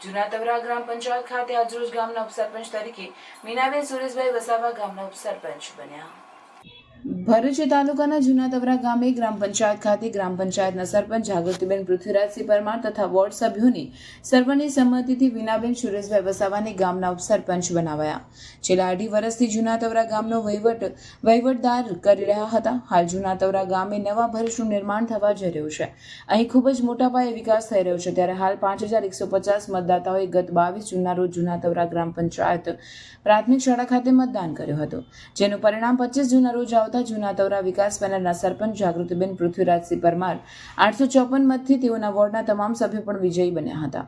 જૂના તવરા ગ્રામ પંચાયત ખાતે આજરોજ ગામના ઉપસરપંચ તરીકે મીનાબેન સુરેશભાઈ વસાવા ગામના ઉપસરપંચ બન્યા. ભરૂચ તાલુકાના જૂના તવરા ગામે ગ્રામ પંચાયત ખાતે ગ્રામ પંચાયતના સરપંચ જાગૃતિબેન પૃથ્વીરાજસિંહ પરમાર તથા વોર્ડ સભ્યોની સર્વની સંમતિથી વિનાબેન સુરેશભાઈ વસાવાને ગામના ઉપસરપંચ બનાવાયા. છેલ્લા અઢી વર્ષથી જૂના તવરા ગામનો વહીવટ વહીવટદાર કરી રહ્યા હતા. હાલ જૂના તવરા ગામે નવા ભરૂચનું નિર્માણ થવા જઈ રહ્યું છે. અહીં ખૂબ જ મોટા પાયે વિકાસ થઈ રહ્યો છે. ત્યારે હાલ પાંચ હજાર એકસો પચાસ મતદાતાઓએ ગત બાવીસ જૂનના રોજ જૂના તવરા ગ્રામ પંચાયત પ્રાથમિક શાળા ખાતે મતદાન કર્યું હતું. જેનું પરિણામ પચીસ જૂના રોજ આવતા જૂના તવરા વિકાસ પેનલના સરપંચ જાગૃતિબેન પૃથ્વીરાજસિંહ પરમાર આઠસો ચોપન મતથી તેઓના વોર્ડના તમામ સભ્યો પણ વિજયી બન્યા હતા.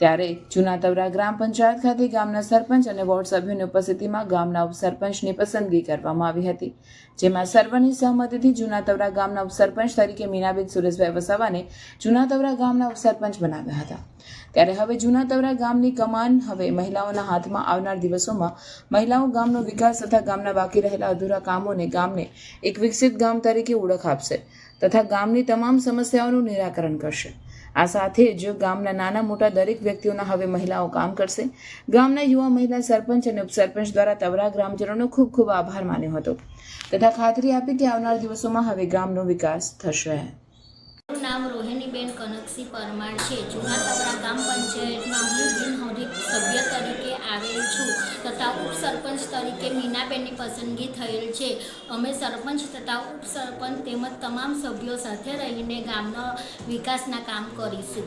ત્યારે જૂનાતવરા ગ્રામ પંચાયત ખાતે ગામના સરપંચ અને વોર્ડ સભ્યોની ઉપસ્થિતિમાં ગામના ઉપસરપંચની પસંદગી કરવામાં આવી હતી, જેમાં સર્વની સહમતિથી જૂનાતવરા ગામના ઉપસરપંચ તરીકે મીનાબેન સુરેશભાઈ વસાવાને જૂનાતવરા ગામના ઉપસરપંચ બનાવ્યા હતા. ત્યારે હવે જૂના તવરા ગામની કમાન હવે મહિલાઓના હાથમાં આવનાર દિવસોમાં મહિલાઓ ગામનો વિકાસ તથા ગામના બાકી રહેલા અધૂરા કામોને ગામને એક વિકસિત ગામ તરીકે ઓળખ આપશે તથા ગામની તમામ સમસ્યાઓનું નિરાકરણ કરશે. આ સાથે જ ગામના નાના મોટા દરેક વ્યક્તિઓના હવે મહિલાઓ કામ કરશે. ગામના યુવા મહિલા સરપંચ અને ઉપસરપંચ દ્વારા તવરા ગ્રામજનોનો ખૂબ ખૂબ આભાર માન્યો હતો. તથા ખાતરી આપી કે આવનાર દિવસોમાં હવે ગામનો વિકાસ થશે. નામ રોહિણીબેન કનકસિંહ પરમાર છે. જૂના તવરા ગામ પંચાયતમાં હું બિનહરીફ સભ્ય તરીકે આવેલ છું તથા ઉપસરપંચ તરીકે મીનાબેનની પસંદગી થયેલ છે. અમે સરપંચ તથા ઉપસરપંચ તેમજ તમામ સભ્યો સાથે રહીને ગામના વિકાસના કામ કરીશું.